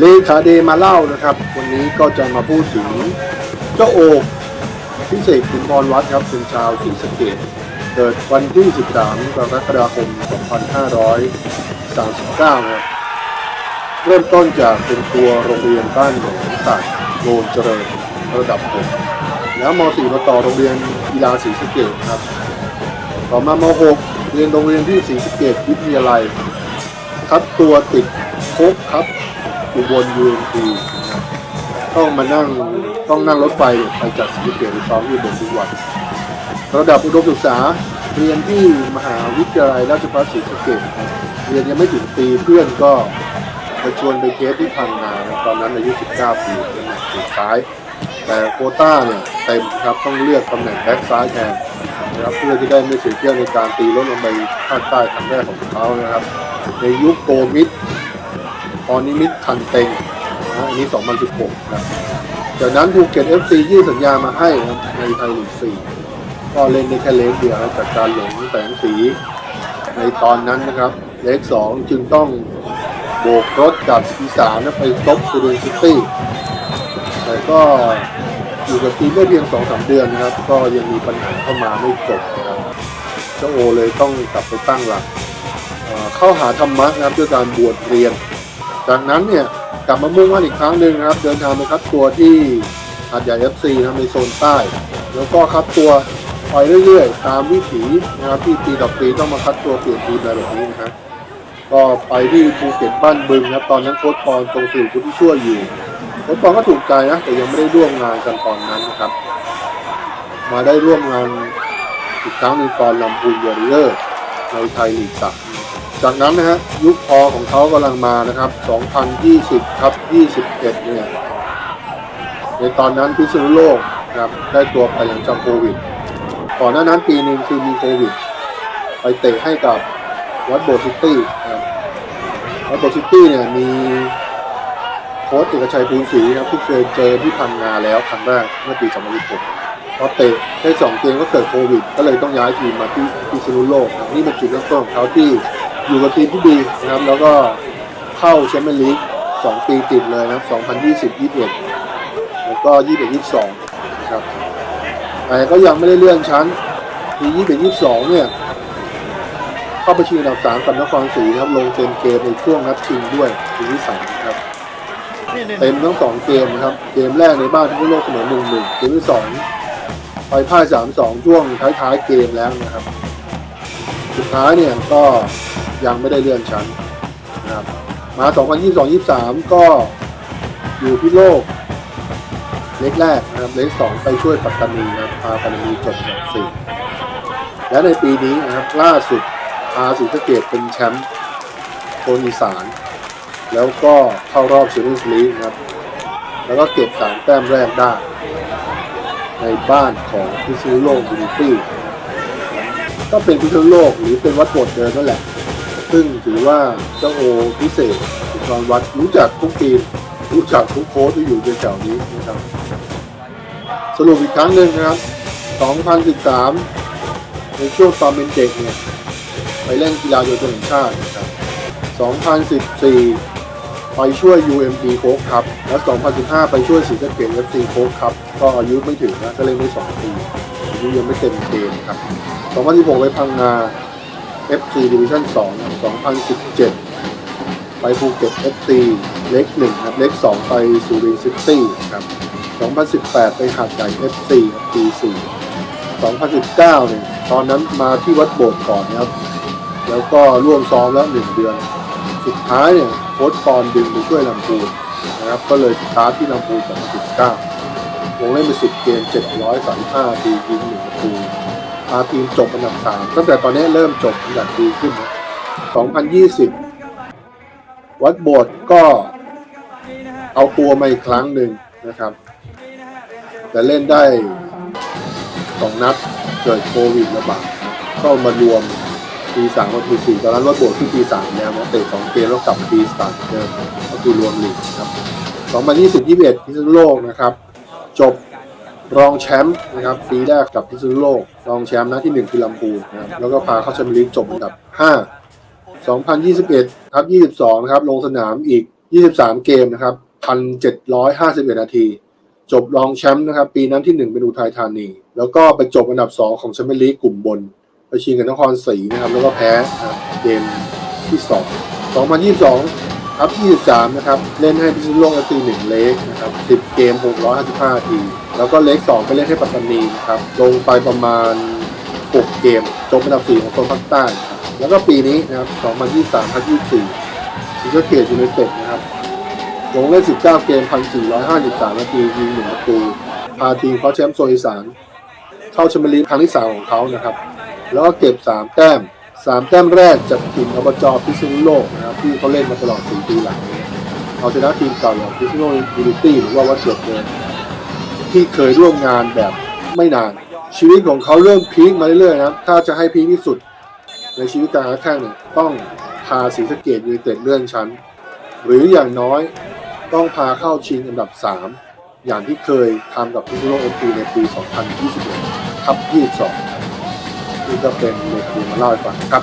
เลขาเดมาเล่านะครับ วันนี้ก็จะมาพูดถึงเจ้าโอกพิเศษขุนพรวัดครับเป็นชาวศรีสะเกดเกิดวันที่ 13กรกฎาคม 2539ครับเริ่มต้นจากเป็นตัวโรงเรียนบ้านหนองสัตว์โนนเจริญระดับหกแล้วม .4 มาต่อโรงเรียนกีฬาศรีสะเกดครับ ต่อมาม .6 เรียนโรงเรียนที่ศรีสะเกดวิทยาลัยคัดตัวติดโคกครับ อุบลยูเอ็นทีต้องมานั่งต้องนั่งรถไฟไปจากศรีสะเกดไปซ้อมที่อุบลทุกวัน ระดับอุดมศึกษาเรียนที่มหาวิทยาลัยราชภัฏศรีสะเกดเรียนยังไม่ถึงปีเพื่อนก็มาชวนไปเทสที่พังงาตอนนั้นอายุ 19 ปีเป็นแมตช์สุดท้าย แต่โคต้าเนี่ยเต็มครับต้องเลือกตำแหน่งแบ็กซ้ายแทนนะครับเพื่อที่ได้ไม่เสียเที่ยวในการตีรถลงไปภาคใต้ครั้งแรกของเขานะครับ ในยุคโกมิด อนนี้มิดคันเต็งนะอันนี้ 2016ครับจากนั้นภูเก็ต FC ยื่นสัญญามาให้ครับในไทยลีก4ก็เล่นในแค่เล็กเดียวจากการหลงแสงสีในตอนนั้นนะครับ เล็ก2จึงต้องโบกรถกับอีสานไปซบซูเรนซิตี้ แต่ก็อยู่กับทีมได้เพียงสองสามเดือนนะครับ ก็ยังมีปัญหาเข้ามาไม่จบนะครับเจ้าโอเลยต้องกลับไปตั้งหลักเอ่อเข้าหาธรรมะนะครับด้วยการบวชเรียน จากนั้นเนี่ยกลับมามุ่งมั่นอีกครั้งหนึ่งนะครับ เดินทางไปคัดตัวที่หาดใหญ่เอฟซีนะในโซนใต้ แล้วก็คัดตัวไปเรื่อยๆ ตามวิถีนะครับที่ปีต่อปีต้องมาคัดตัวเปลี่ยนทีมอะไรแบบนี้นะครับก็ไปที่ภูเก็ตบ้านบึงครับตอนนั้นโค้ชปอนตรงสื่อผู้ที่ช่วยอยู่โค้ชปอนก็ถูกใจนะแต่ยังไม่ได้ร่วมงานกันตอนนั้นนะครับ มาได้ร่วมงานอีกครั้งหนึ่งตอนลำพูนวอริเออร์ในไทยลีกสาม จากนั้นนะฮะยุคพอของเขากำลังมานะครับ 2020ครับ21 เนี่ย ในตอนนั้นพิษณุโลกนะครับได้ตัวไปหลังจากโควิด ก่อนหน้านั้นปีหนึ่งคือมีโควิด ไปเตะให้กับวัดโบซิตี้นะครับวัดโบซิตี้เนี่ยมีโค้ชเอกชัยภูลศรีนะครับที่เคยเจอที่พังงาแล้วครั้งแรกเมื่อปี2016พอเตะได้สองเกมก็เกิดโควิด ก็เลยต้องย้ายทีมมาที่พิษณุโลกนะครับนี่เป็นจุดเริ่มต้นของเขาที่ อยู่กับทีมที่ดีนะครับ แล้วก็เข้าแชมเปี้ยนลีกสองปีติดเลยนะครับ 2020 21 แล้วก็ 21 22 นะครับแต่ก็ยังไม่ได้เลื่อนชั้นปี21 22 เนี่ย เข้าไปชิงอันดับ3กับนครศรีนะครับ ลงเต็มเกมในช่วงนัดชิงด้วยทีที่3นะครับเต็มทั้ง2เกมนะครับ เกมแรกในบ้านที่โลกเสมอ1-1เกมที่2ไปพ่าย3-2ช่วงท้ายๆเกมแล้วนะครับ สุดท้ายเนี่ยก็ ยังไม่ได้เลื่อนชั้นนะครับมา 2022-23 ก็อยู่ที่โลก เล็กแรกนะครับเล็กสองไปช่วยปัตตานีนะครับพาปัตตานีจบอันดับสี่และในปีนี้นะครับล่าสุดพาศรีสะเกดเป็นแชมป์โซนอีสาน แล้วก็เข้ารอบชมเปี้ยนส์ลีกนะครับ แล้วก็เก็บสามแต้มแรกได้ ในบ้านของพิซซูโลกยูนิตี้ก็เป็นพิซซูโลกหรือเป็นวัดโบสถ์เดิมนั่นแหละ ซึ่งถือว่าเจ้าโอพิเศษสุนทรวัดรู้จักทุกทีมรู้จักทุกโค้ชที่อยู่ในแถวนี้นะครับ สรุปอีกครั้งหนึ่งนะครับ 2013 ในช่วงตอนเป็นเด็กเนี่ยไปเล่นกีฬาโยนแห่งชาตินะครับ 2014ไปช่วย UMP โค้กครับ และ 2015 ไปช่วยศรีสะเกด FC โค้กครับ ก็อายุไม่ถึงนะ ก็เล่นได้2ปีอายุยังไม่เต็มเกณฑ์ครับ 2016 ไปพังงา FC Division 2 2017 ไปภูเก็ต FC เล็กหนึ่งครับ เล็กสองไปสุรินทร์ซิตี้ครับ 2018 ไปหาดใหญ่ FC ครับปี4 2019 เนี่ย ตอนนั้นมาที่วัดโบสถ์ก่อนนะครับ แล้วก็ร่วมซ้อมแล้วหนึ่งเดือน สุดท้ายเนี่ยโค้ชปอนดึงไปช่วยลำพูนนะครับ ก็เลยสตาร์ทที่ลำพูน2019ลงเล่นไป10 เกม 735 ทียิงหนึ่งประตู ทีมจบอันดับ3ตั้งแต่ตอนนี้เริ่มจบอันดับดีขึ้นนะ2020 วัดโบสถ์ก็เอาตัวมาอีกครั้งหนึ่งนะครับ แต่เล่นได้สองนัดเกิดโควิดระบาดก็มารวมปีสามกับปีสี่ตอนนั้นวัดโบสถ์ที่ปีสามแล้วนะเตะสองเกมแล้วกลับปีสามเดิมก็คือรวมลีกครับ 2020 21พิษณุโลกนะครับ จบ รองแชมป์นะครับปีแรกกับพิษณุโลก รองแชมป์นะที่หนึ่งคือลำพูนนะครับแล้วก็พาเข้าแชมเปี้ยนลีกจบอันดับ 5 2021ครับ22 นะครับ ลงสนามอีก 23 เกมนะครับ 1,751 นาที จบรองแชมป์นะครับ ปีนั้นที่ 1 เป็นอุทัยธานี แล้วก็ไปจบอันดับ 2 ของแชมเปี้ยนลีกกลุ่มบน ไปชิงกับนครศรีนะครับ แล้วก็แพ้นะเกมที่ 2 2022ครับ23 นะครับ เล่นให้พิษณุโลกเอฟซี1เลกนะครับ 10 เกม 655นาที แล้วก็เล็ก2ไปเล่นให้ปัตตานีนะครับลงไปประมาณ 6 เกมจบอันดับ4ของโซนภาคใต้ครับแล้วก็ปีนี้นะครับ2023ครับ24ศรีสะเกดยูไนเต็ดนะครับลงเล่น 19 เกม 1,453 นาทียิง1ประตูพาทีมเขาแชมป์โซนอีสานเข้าแชมเปี้ยนลีกครั้งที่ 3 ของเขานะครับ แล้วก็เก็บ 3 แต้ม 3 แต้มแรกจากทีมอบจพิษณุโลกนะครับที่เขาเล่นมาตลอด 4 ปีหลังเอาชนะทีมเก่าอย่างพิษณุโลกยูนิตี้หรือว่าวัดเกิดเดิน ที่เคยร่วมงานแบบไม่นาน ชีวิตของเขาเริ่มพีคมาเรื่อยๆนะครับ ถ้าจะให้พีคที่สุด ในชีวิตการค้าแข่งเนี่ยต้องพาศรีสะเกดยูไนเต็ดเลื่อนชั้น หรืออย่างน้อยต้องพาเข้าชิงอันดับ 3 อย่างที่เคยทำกับพิซโลเอฟทีในปี 2021ทับ22นี่ก็เป็นเลขาดีมาเล่าให้ฟังครับ